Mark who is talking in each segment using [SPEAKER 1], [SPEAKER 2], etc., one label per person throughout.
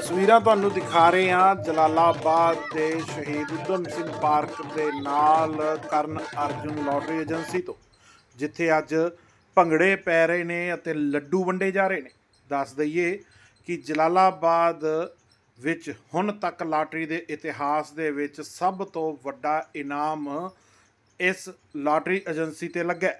[SPEAKER 1] ਤਸਵੀਰਾਂ ਤੁਹਾਨੂੰ ਦਿਖਾ ਰਹੇ ਹਾਂ। ਜਲਾਲਾਬਾਦ ਦੇ ਸ਼ਹੀਦ ਉਦਮ ਸਿੰਘ ਪਾਰਕ ਦੇ ਨਾਲ ਕਰਨ ਅਰਜੁਨ ਲੋਟਰੀ ਏਜੰਸੀ ਤੋਂ, ਜਿੱਥੇ ਅੱਜ ਭੰਗੜੇ ਪੈ ਰਹੇ ਨੇ ਅਤੇ ਲੱਡੂ ਵੰਡੇ ਜਾ ਰਹੇ ਨੇ। ਦੱਸ ਦਈਏ ਕਿ ਜਲਾਲਾਬਾਦ ਵਿੱਚ ਹੁਣ ਤੱਕ ਲਾਟਰੀ ਦੇ ਇਤਿਹਾਸ ਦੇ ਵਿੱਚ ਸਭ ਤੋਂ ਵੱਡਾ ਇਨਾਮ ਇਸ ਲਾਟਰੀ ਏਜੰਸੀ ਤੇ ਲੱਗਾ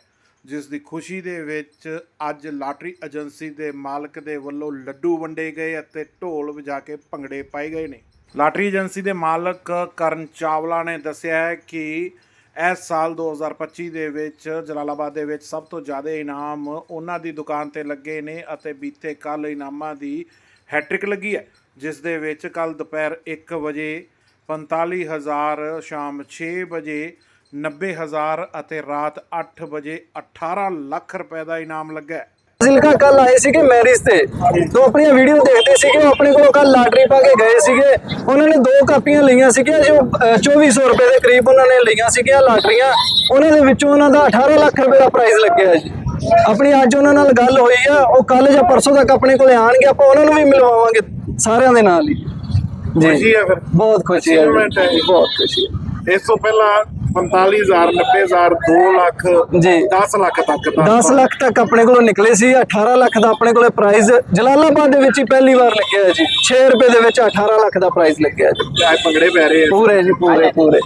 [SPEAKER 1] ਜਿਸ ਦੀ ਖੁਸ਼ੀ ਦੇ ਵਿੱਚ ਅੱਜ ਲਾਟਰੀ ਏਜੰਸੀ ਦੇ ਮਾਲਕ ਦੇ ਵੱਲੋਂ ਲੱਡੂ ਵੰਡੇ ਗਏ ਅਤੇ ਢੋਲ ਵਜਾ ਕੇ ਭੰਗੜੇ ਪਾਏ ਗਏ ਨੇ। ਲਾਟਰੀ ਏਜੰਸੀ ਦੇ ਮਾਲਕ ਕਰਨ ਚਾਵਲਾ ਨੇ ਦੱਸਿਆ ਹੈ ਕਿ ਇਸ ਸਾਲ 2025 ਦੇ ਵਿੱਚ ਜਲਾਲਾਬਾਦ ਦੇ ਵਿੱਚ ਸਭ ਤੋਂ ਜ਼ਿਆਦਾ ਇਨਾਮ ਉਹਨਾਂ ਦੀ ਦੁਕਾਨ ਤੇ ਲੱਗੇ ਨੇ ਅਤੇ ਬੀਤੇ ਕੱਲ ਇਨਾਮਾਂ ਦੀ ਹੈਟ੍ਰਿਕ ਲੱਗੀ ਹੈ, ਜਿਸ ਦੇ ਵਿੱਚ ਕੱਲ ਦੁਪਹਿਰ 1 ਵਜੇ 45000 ਸ਼ਾਮ 6 ਵਜੇ 90000 ਅਤੇ ਰਾਤ 8 ਵਜੇ 18 ਲੱਖ ਰੁਪਏ ਦਾ ਇਨਾਮ ਲੱਗਾ
[SPEAKER 2] ਜ਼ਿਲਕਾ ਕੱਲ ਆਏ ਸੀਗੇ ਮੈਰਿਜ ਤੇ। ਤੋਂ ਆਪਣੀਆਂ ਵੀਡੀਓ ਦੇਖਦੇ ਸੀਗੇ ਉਹ ਆਪਣੇ ਕੋਲੋਂ ਕੱਲ ਲਾਟਰੀ ਪਾ ਕੇ ਗਏ ਸੀਗੇ। ਉਹਨਾਂ ਨੇ ਦੋ ਕਾਪੀਆਂ ਲਈਆਂ ਸੀਗੀਆਂ ਜੋ ਅਹ, 2400 ਰੁਪਏ ਦੇ ਕਰੀਬ ਉਹਨਾਂ ਨੇ ਲਈਆਂ ਸੀਗੀਆਂ ਲਾਟਰੀਆਂ। ਉਹਨਾਂ ਦੇ ਵਿੱਚੋਂ ਉਹਨਾਂ ਦਾ 18 ਲੱਖ ਰੁਪਏ ਦਾ ਪ੍ਰਾਈਜ਼ ਲੱਗਿਆ ਜੀ। ਆਪਣੀ ਅੱਜ ਉਹਨਾਂ ਨਾਲ ਗੱਲ ਹੋਈ ਆ ਉਹ ਕੱਲ ਜਾਂ ਪਰਸੋਂ ਤੱਕ ਆਪਣੇ ਕੋਲੇ ਆਣਗੇ ਆਪਾਂ ਉਹਨਾਂ ਨੂੰ ਵੀ ਮਿਲਵਾਵਾਂਗੇ ਸਾਰਿਆਂ ਦੇ ਨਾਲ ਹੀ।
[SPEAKER 1] ਖੁਸ਼ੀ ਫਿਰ।
[SPEAKER 2] ਬਹੁਤ ਖੁਸ਼ੀ ਜੀ,
[SPEAKER 1] ਜੀ।
[SPEAKER 2] ਬਹੁਤ ਖੁਸ਼ੀ ਹੈ
[SPEAKER 1] ਇਸ ਤੋਂ ਪਹਿਲਾਂ 45000 90000 2 ਲੱਖ
[SPEAKER 2] ਜੀ।
[SPEAKER 1] 10 ਲੱਖ ਤੱਕ ਦਾ
[SPEAKER 2] 10 ਲੱਖ ਤੱਕ ਆਪਣੇ ਕੋਲੋਂ ਨਿਕਲੇ ਸੀ 18 ਲੱਖ ਦਾ ਆਪਣੇ ਕੋਲੇ ਪ੍ਰਾਈਜ਼ ਜਲਾਲਾਬਾਦ ਦੇ ਵਿੱਚ ਹੀ ਪਹਿਲੀ ਵਾਰ ਲੱਗਿਆ ਹੈ ਜੀ। 6 ਰੁਪਏ ਦੇ ਵਿੱਚ 18 ਲੱਖ ਦਾ ਪ੍ਰਾਈਜ਼ ਲੱਗਿਆ ਜੀ।
[SPEAKER 1] ਭੰਗੜੇ ਪੈ ਰਹੇ
[SPEAKER 2] ਪੂਰੇ ਜੀ ਪੂਰੇ ਪੂਰੇ।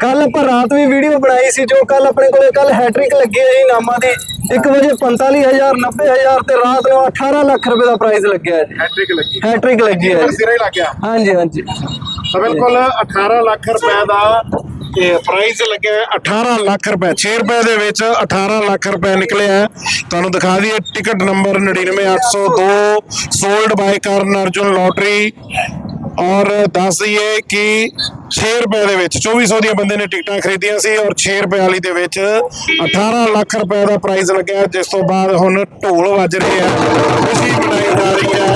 [SPEAKER 2] ਕੱਲ ਆਪਾਂ ਰਾਤ ਵੀ ਵੀਡੀਓ ਬਣਾਈ ਸੀ ਜੋ ਕੱਲ ਆਪਣੇ ਕੋਲੇ ਕੱਲ ਹੈਟ੍ਰਿਕ ਲੱਗੀ ਹੈ ਜੀ ਨਾਮਾਂ ਦੀ। 1 ਵਜੇ 45000 90000 ਤੇ ਰਾਤ ਨੂੰ 18 ਲੱਖ ਰੁਪਏ ਦਾ ਪ੍ਰਾਈਜ਼ ਲੱਗਿਆ ਹੈ ਜੀ।
[SPEAKER 1] ਹੈਟ੍ਰਿਕ ਲੱਗੀ।
[SPEAKER 2] ਹੈਟ੍ਰਿਕ ਲੱਗੀ ਹੈ
[SPEAKER 1] ਸਿਰੇ ਹੀ ਲੱਗ ਗਿਆ।
[SPEAKER 2] ਹਾਂਜੀ ਹਾਂਜੀ।
[SPEAKER 1] ਬਿਲਕੁਲ 18 ਲੱਖ ਰੁਪਏ ਦਾ ਇਹ ਪ੍ਰਾਈਸ ਲੱਗਿਆ 18 ਲੱਖ ਰੁਪਏ 6 ਰੁਪਏ ਦੇ ਵਿੱਚ 18 ਲੱਖ ਰੁਪਏ ਨਿਕਲਿਆ ਹੈ। ਤੁਹਾਨੂੰ ਦਿਖਾ ਦਈਏ, ਟਿਕਟ ਨੰਬਰ 99802 ਸੋਲਡ ਬਾਈ ਕਰਨ ਅਰਜੁਨ ਲੋਟਰੀ ਔਰ ਦੱਸ ਦਈਏ ਕਿ 6 ਰੁਪਏ ਦੇ ਵਿੱਚ 2400 ਦੀਆਂ ਬੰਦੇ ਨੇ ਟਿਕਟਾਂ ਖਰੀਦੀਆਂ ਸੀ ਔਰ 6 ਰੁਪਏ ਵਾਲੀ ਦੇ ਵਿੱਚ 18 ਲੱਖ ਰੁਪਏ ਦਾ ਪ੍ਰਾਈਜ਼ ਲੱਗਿਆ। ਜਿਸ ਤੋਂ ਬਾਅਦ ਹੁਣ ਢੋਲ ਵੱਜ ਰਹੇ ਆ। ਖੁਸ਼ੀ ਮਨਾਈ ਜਾ ਰਹੀ ਹੈ,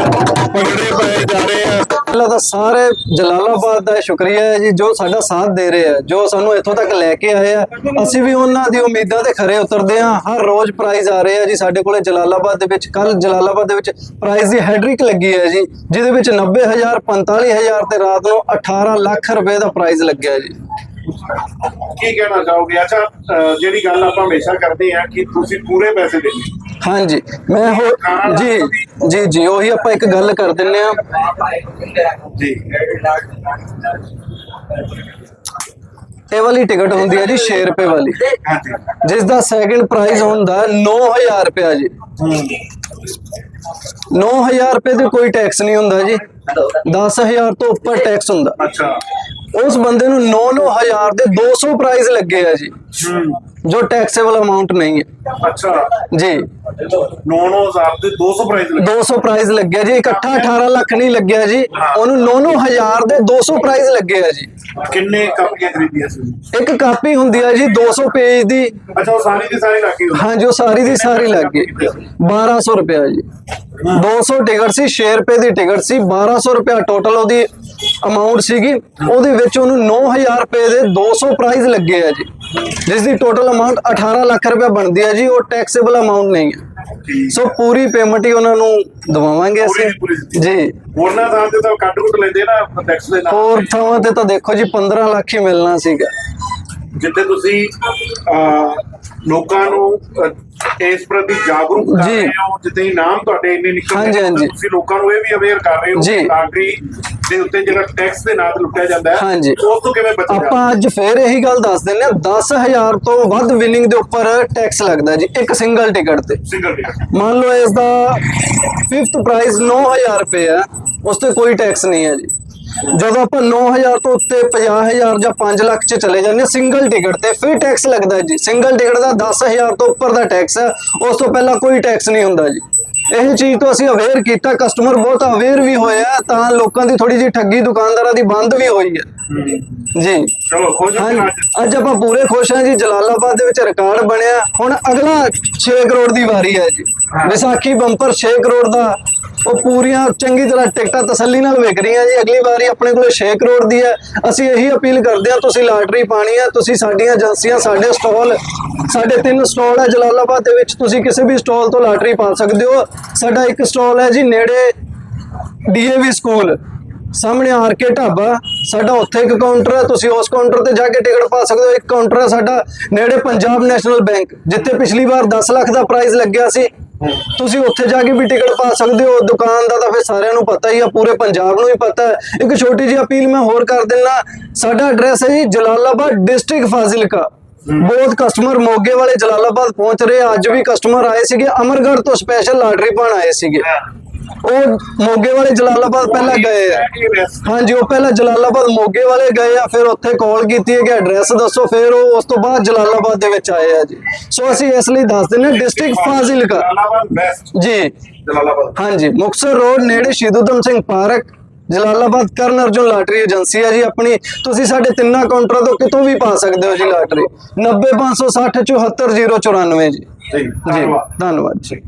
[SPEAKER 1] ਭੰਗੜੇ ਪਾਏ ਜਾ ਰਹੇ
[SPEAKER 2] ਸਾਰੇ ਜਲਾਲਾਬਾਦ ਦਾ ਸ਼ੁਕਰੀਆ ਹੈ ਜੀ, ਜੋ ਸਾਡਾ ਸਾਥ ਦੇ ਰਹੇ ਆ ਜੋ ਸਾਨੂੰ ਇੱਥੋਂ ਤੱਕ ਲੈ ਕੇ ਆਏ ਆ ਅਸੀਂ ਵੀ ਉਹਨਾਂ ਦੀ ਉਮੀਦਾਂ ਤੇ ਖਰੇ ਉਤਰਦੇ ਆ ਹਰ ਰੋਜ਼ ਪ੍ਰਾਈਜ਼ ਆ ਰਹੇ ਆ ਜੀ, ਸਾਡੇ ਕੋਲੇ ਜਲਾਲਾਬਾਦ ਦੇ ਵਿੱਚ ਕੱਲ ਜਲਾਲਾਬਾਦ ਦੇ ਵਿੱਚ ਪ੍ਰਾਈਜ਼ ਦੀ ਹੈਡਰਿਕ ਲੱਗੀ ਹੈ ਜੀ, ਜਿਹਦੇ ਵਿੱਚ 90000 45000 ਤੇ ਰਾਤ ਨੂੰ 18 ਲੱਖ ਰੁਪਏ ਦਾ ਪ੍ਰਾਈਜ਼ ਲੱਗਿਆ ਜੀ।
[SPEAKER 1] ਕੀ ਕਹਿਣਾ ਚਾਹੋਗੇ? ਅੱਛਾ ਜਿਹੜੀ ਗੱਲ ਆਪਾਂ ਹਮੇਸ਼ਾ ਕਰਦੇ ਆ ਕਿ ਤੁਸੀਂ ਪੂਰੇ ਪੈਸੇ ਦੇਣੇ
[SPEAKER 2] ਹਾਂਜੀ। ਮੈਂ ਹੋ ਜੀ ਜੀ ਜੀ ਉਹੀ ਆਪਾਂ ਇੱਕ ਗੱਲ ਕਰ ਦਿੰਨੇ ਆ।
[SPEAKER 1] ਜੀ।
[SPEAKER 2] ਇਹ ਵਾਲੀ ਟਿਕਟ ਹੁੰਦੀ ਹੈ ਜੀ 6 ਰੁਪਏ ਵਾਲੀ।
[SPEAKER 1] ਹਾਂਜੀ।
[SPEAKER 2] ਜਿਸ ਦਾ ਸੈਕਿੰਡ ਪ੍ਰਾਈਜ਼ ਹੁੰਦਾ 9000 ਰੁਪਏ ਜੀ। 9000 ਰੁਪਏ ਤੇ ਕੋਈ ਟੈਕਸ ਨਹੀਂ ਹੁੰਦਾ ਜੀ। 10000 ਤੋਂ ਉੱਪਰ ਟੈਕਸ ਹੁੰਦਾ।
[SPEAKER 1] ਅੱਛਾ।
[SPEAKER 2] ਉਸ ਬੰਦੇ ਨੂੰ 9-9000 ਦੇ 200 ਪ੍ਰਾਈਜ਼ ਲੱਗੇ ਆ ਜੀ।
[SPEAKER 1] ਹੂੰ।
[SPEAKER 2] ਜੋ ਟੈਕਸੇਬਲ ਅਮਾਉਂਟ ਨਹੀਂ ਹੈ।
[SPEAKER 1] ਅੱਛਾ।
[SPEAKER 2] ਜੀ।
[SPEAKER 1] 9000 ਦੇ 200 ਪ੍ਰਾਈਸ ਲੱਗੇ।
[SPEAKER 2] 200 ਪ੍ਰਾਈਜ਼ ਲੱਗਿਆ ਜੀ। ਇਕੱਠਾ 18 ਲੱਖ ਨਹੀਂ ਲੱਗਿਆ ਜੀ। ਉਹਨੂੰ 9-9000 ਦੇ 200 ਪ੍ਰਾਈਜ਼ ਲੱਗੇ ਆ ਜੀ।
[SPEAKER 1] ਕਿੰਨੇ ਕਾਪੀਆਂ ਖਰੀਦੀਆਂ ਸੀ?
[SPEAKER 2] ਇੱਕ ਕਾਪੀ ਹੁੰਦੀ ਆ ਜੀ 200 ਪੇਜ ਦੀ।
[SPEAKER 1] ਅੱਛਾ ਉਹ ਸਾਰੀ ਦੀ ਸਾਰੀ ਰੱਖੀ ਹੋਈ
[SPEAKER 2] ਹਾਂ ਜੋ ਸਾਰੀ ਦੀ ਸਾਰੀ ਲੱਗ ਗਈ। 1200 ਰੁਪਇਆ ਜੀ। 200 ਟਿਕਟ ਸੀ 6 ਰੁਪਏ ਦੀ ਟਿਕਟ ਸੀ 1200 ਰੁਪਇਆ ਟੋਟਲ ਉਹਦੀ ਅਮਾਉਂਟ ਸੀਗੀ। ਉਹਦੇ ਵਿੱਚ ਉਹਨੂੰ 9000 ਰੁਪਏ ਦੇ 200 ਪ੍ਰਾਈਜ਼ ਲੱਗੇ ਆ ਜੀ। ਜਿਸ ਦੀ ਟੋਟਲ ਅਮਾਉਂਟ 18 ਲੱਖ ਰੁਪਏ ਬਣਦੀ ਹੈ ਜੀ ਉਹ ਟੈਕਸੇਬਲ ਅਮਾਉਂਟ ਨਹੀਂ ਹੈ। ਸੋ ਪੂਰੀ ਪੇਮੈਂਟ ਹੀ ਉਹਨਾਂ ਨੂੰ ਦਵਾਵਾਂਗੇ ਅਸੀਂ। ਜੀ
[SPEAKER 1] ਹੋਰਨਾਂ ਥਾਂ ਤੇ ਤਾਂ ਕੱਟ ਕੁੱਟ ਲੈਂਦੇ ਨਾ ਟੈਕਸ ਦੇ ਨਾਲ
[SPEAKER 2] ਹੋਰ ਥਾਵਾਂ ਤੇ ਤਾਂ ਦੇਖੋ ਜੀ 15 ਲੱਖ ਹੀ ਮਿਲਣਾ ਸੀਗਾ
[SPEAKER 1] ਜਿੱਥੇ ਤੁਸੀਂ ਲੋਕਾਂ ਨੂੰ ਇਸ ਪ੍ਰਤੀ ਜਾਗਰੂਕ ਕਰ। ਰਹੇ ਹੋ ਜਿੱਥੇ ਇਨਾਮ ਤੁਹਾਡੇ ਇੰਨੇ ਨਿਕਲਦੇ
[SPEAKER 2] ਹਾਂਜੀ,
[SPEAKER 1] ਨੇ,
[SPEAKER 2] ਹਾਂਜੀ।
[SPEAKER 1] ਤੁਸੀਂ ਲੋਕਾਂ ਨੂੰ ਇਹ ਵੀ ਅਵੇਅਰ ਕਰ ਰਹੇ ਹੋ
[SPEAKER 2] ਜੀ।
[SPEAKER 1] ਕਿ ਦੇ ਉੱਤੇ ਜਿਹੜਾ ਟੈਕਸ ਦੇ ਨਾਲ ਲੁੱਟਿਆ ਜਾਂਦਾ ਹੈ
[SPEAKER 2] ਹਾਂਜੀ।
[SPEAKER 1] ਉਸ ਤੋਂ ਕਿਵੇਂ ਬਚਣਾ
[SPEAKER 2] ਆਪਾਂ ਅੱਜ ਫੇਰ ਇਹੀ ਗੱਲ ਦੱਸ ਦਿੰਦੇ ਆ 10000 ਤੋਂ ਵੱਧ ਵਿਨਿੰਗ ਦੇ ਉੱਪਰ ਟੈਕਸ ਲੱਗਦਾ ਜੀ ਇੱਕ ਸਿੰਗਲ ਟਿਕਟ ਤੇ।
[SPEAKER 1] ਸਿੰਗਲ ਟਿਕਟ
[SPEAKER 2] ਮੰਨ ਲਓ ਇਸ ਦਾ 5th ਪ੍ਰਾਈਸ 9000 ਰੁਪਏ ਹੈ ਉਸ ਤੇ ਕੋਈ ਟੈਕਸ ਨਹੀਂ ਹੈ ਜੀ। ਜਦੋਂ ਆਪਾਂ 9000 ਤੋਂ ਉੱਤੇ 50000 ਜਾਂ 5 ਲੱਖ ਚ ਚਲੇ ਜਾਂਦੇ ਸਿੰਗਲ ਟਿਕਟ ਤੇ ਫਿਰ ਟੈਕਸ ਲੱਗਦਾ ਜੀ। ਸਿੰਗਲ ਟਿਕਟ ਦਾ 10000 ਤੋਂ ਉੱਪਰ ਦਾ ਟੈਕਸ ਹੈ ਉਸ ਤੋਂ ਪਹਿਲਾਂ ਕੋਈ ਟੈਕਸ ਨਹੀਂ ਹੁੰਦਾ ਜੀ। ਇਹ ਚੀਜ਼ ਤੋਂ ਅਸੀਂ ਅਵੇਅਰ ਕੀਤਾ ਕਸਟਮਰ ਬਹੁਤ ਅਵੇਅਰ ਵੀ ਹੋਇਆ ਤਾਂ ਲੋਕਾਂ ਦੀ ਥੋੜੀ ਜਿਹੀ ਠੱਗੀ ਦੁਕਾਨਦਾਰਾਂ ਦੀ ਬੰਦ ਵੀ ਹੋਈ ਹੈ। ਜੀ।
[SPEAKER 1] ਚਲੋ ਖੁਸ਼ ਹੋ
[SPEAKER 2] ਹਾਂਜੀ।
[SPEAKER 1] ਅੱਜ
[SPEAKER 2] ਅੱਜ ਆਪਾਂ ਪੂਰੇ ਖੁਸ਼ ਹਾਂ ਜੀ ਜਲਾਲਾਬਾਦ ਦੇ ਵਿੱਚ ਰਿਕਾਰਡ ਬਣਿਆ। ਹੁਣ ਅਗਲਾ 6 ਕਰੋੜ ਦੀ ਵਾਰੀ ਹੈ ਜੀ। ਵਿਸਾਖੀ ਬੰਪਰ 6 ਕਰੋੜ ਦਾ। ਉਹ ਪੂਰੀਆਂ ਚੰਗੀ ਤਰ੍ਹਾਂ ਟਿਕਟਾਂ ਤਸੱਲੀ ਨਾਲ ਵਿਕ ਰਹੀਆਂ ਜੀ। ਅਗਲੀ ਵਾਰੀ ਆਪਣੇ ਕੋਲ 6 ਕਰੋੜ ਦੀ ਹੈ। ਅਸੀਂ ਇਹੀ ਅਪੀਲ ਕਰਦੇ ਹਾਂ ਤੁਸੀਂ ਲਾਟਰੀ ਪਾਣੀ ਹੈ ਤੁਸੀਂ ਸਾਡੀਆਂ ਏਜੰਸੀਆਂ ਸਾਡੇ ਸਟਾਲ ਸਾਡੇ ਤਿੰਨ ਸਟਾਲ ਹੈ ਜਲਾਲਾਬਾਦ ਦੇ ਵਿੱਚ। ਤੁਸੀਂ ਕਿਸੇ ਵੀ ਸਟਾਲ ਤੋਂ ਲਾਟਰੀ ਪਾ ਸਕਦੇ ਹੋ। ਸਾਡਾ ਇੱਕ ਸਟਾਲ ਹੈ ਜੀ ਨੇੜੇ ਡੀਏਵੀ ਸਕੂਲ। ਸਾਹਮਣੇ ਆਰ ਕੇ ਢਾਬਾ, ਸਾਡਾ ਉੱਥੇ ਇੱਕ ਕਾਊਂਟਰ ਹੈ ਤੁਸੀਂ ਉਸ ਕਾਊਂਟਰ ਤੇ ਜਾ ਕੇ ਟਿਕਟ ਪਾ ਸਕਦੇ ਹੋ। ਇੱਕ ਕਾਊਂਟਰ ਹੈ ਸਾਡਾ ਨੇੜੇ ਪੰਜਾਬ ਨੈਸ਼ਨਲ ਬੈਂਕ, ਜਿੱਥੇ ਪਿਛਲੀ ਵਾਰ 10 ਲੱਖ ਦਾ ਪ੍ਰਾਈਜ਼ ਲੱਗਿਆ ਸੀ। ਤੁਸੀਂ ਉੱਥੇ ਜਾ ਕੇ ਵੀ ਟਿਕਟ ਪਾ ਸਕਦੇ ਹੋ। ਦੁਕਾਨ ਦਾ ਤਾਂ ਫਿਰ ਸਾਰਿਆਂ ਨੂੰ ਪਤਾ ਹੀ ਆ, ਪੂਰੇ ਪੰਜਾਬ ਨੂੰ ਹੀ ਪਤਾ ਹੈ। ਇੱਕ ਛੋਟੀ ਜਿਹੀ ਅਪੀਲ ਮੈਂ ਹੋਰ ਕਰ ਦਿੰਨਾ, ਸਾਡਾ ਐਡਰੈਸ ਹੈ ਜੀ ਜਲਾਲਾਬਾਦ ਡਿਸਟ੍ਰਿਕਟ ਫਾਜ਼ਿਲਕਾ। ਬਹੁਤ ਕਸਟਮਰ ਮੋਗੇ ਵਾਲੇ ਜਲਾਲਾਬਾਦ ਪਹੁੰਚ ਰਹੇ ਅੱਜ ਵੀ ਕਸਟਮਰ ਆਏ ਸੀਗੇ, ਅਮਰਗੜ੍ਹ ਤੋਂ ਸਪੈਸ਼ਲ ਲਾਟਰੀ ਪਾਣ ਆਏ ਸੀਗੇ। ਉਹ ਮੋਗੇ ਵਾਲੇ ਜਲਾਲਾਬਾਦ ਪਹਿਲਾਂ ਗਏ ਆ। ਹਾਂਜੀ ਉਹ ਪਹਿਲਾਂ ਜਲਾਲਾਬਾਦ ਮੋਗੇ ਵਾਲੇ ਗਏ ਆ ਫਿਰ ਉੱਥੇ ਕਾਲ ਕੀਤੀ ਹੈ ਕਿ ਐਡਰੈਸ ਦੱਸੋ ਫਿਰ ਉਹ ਉਸ ਤੋਂ ਬਾਅਦ ਜਲਾਲਾਬਾਦ ਦੇ ਵਿੱਚ ਆਏ ਆ ਜੀ। ਸੋ ਅਸੀਂ ਇਸ ਲਈ ਦੱਸ ਦਿੰਦੇ ਡਿਸਟ੍ਰਿਕਟ ਫਾਜ਼ਿਲਕਾ। ਜੀ।
[SPEAKER 1] ਜਲਾਲਾਬਾਦ।
[SPEAKER 2] ਹਾਂਜੀ ਮੁਕਤਸਰ ਰੋਡ ਨੇੜੇ ਸ਼ਹੀਦ ਊਧਮ ਸਿੰਘ ਪਾਰਕ ਜਲਾਲਾਬਾਦ ਕਰਨ ਅਰਜੁਨ ਲਾਟਰੀ ਏਜੰਸੀ ਹੈ ਜੀ ਆਪਣੀ। ਤੁਸੀਂ ਸਾਡੇ ਤਿੰਨਾਂ ਕਾਊਂਟਰਾਂ ਤੋਂ ਕਿਤੋਂ ਵੀ ਪਾ ਸਕਦੇ ਹੋ ਜੀ ਲਾਟਰੀ। 90560 74094 ਜੀ।
[SPEAKER 1] ਜੀ
[SPEAKER 2] ਜੀ ਧੰਨਵਾਦ ਜੀ।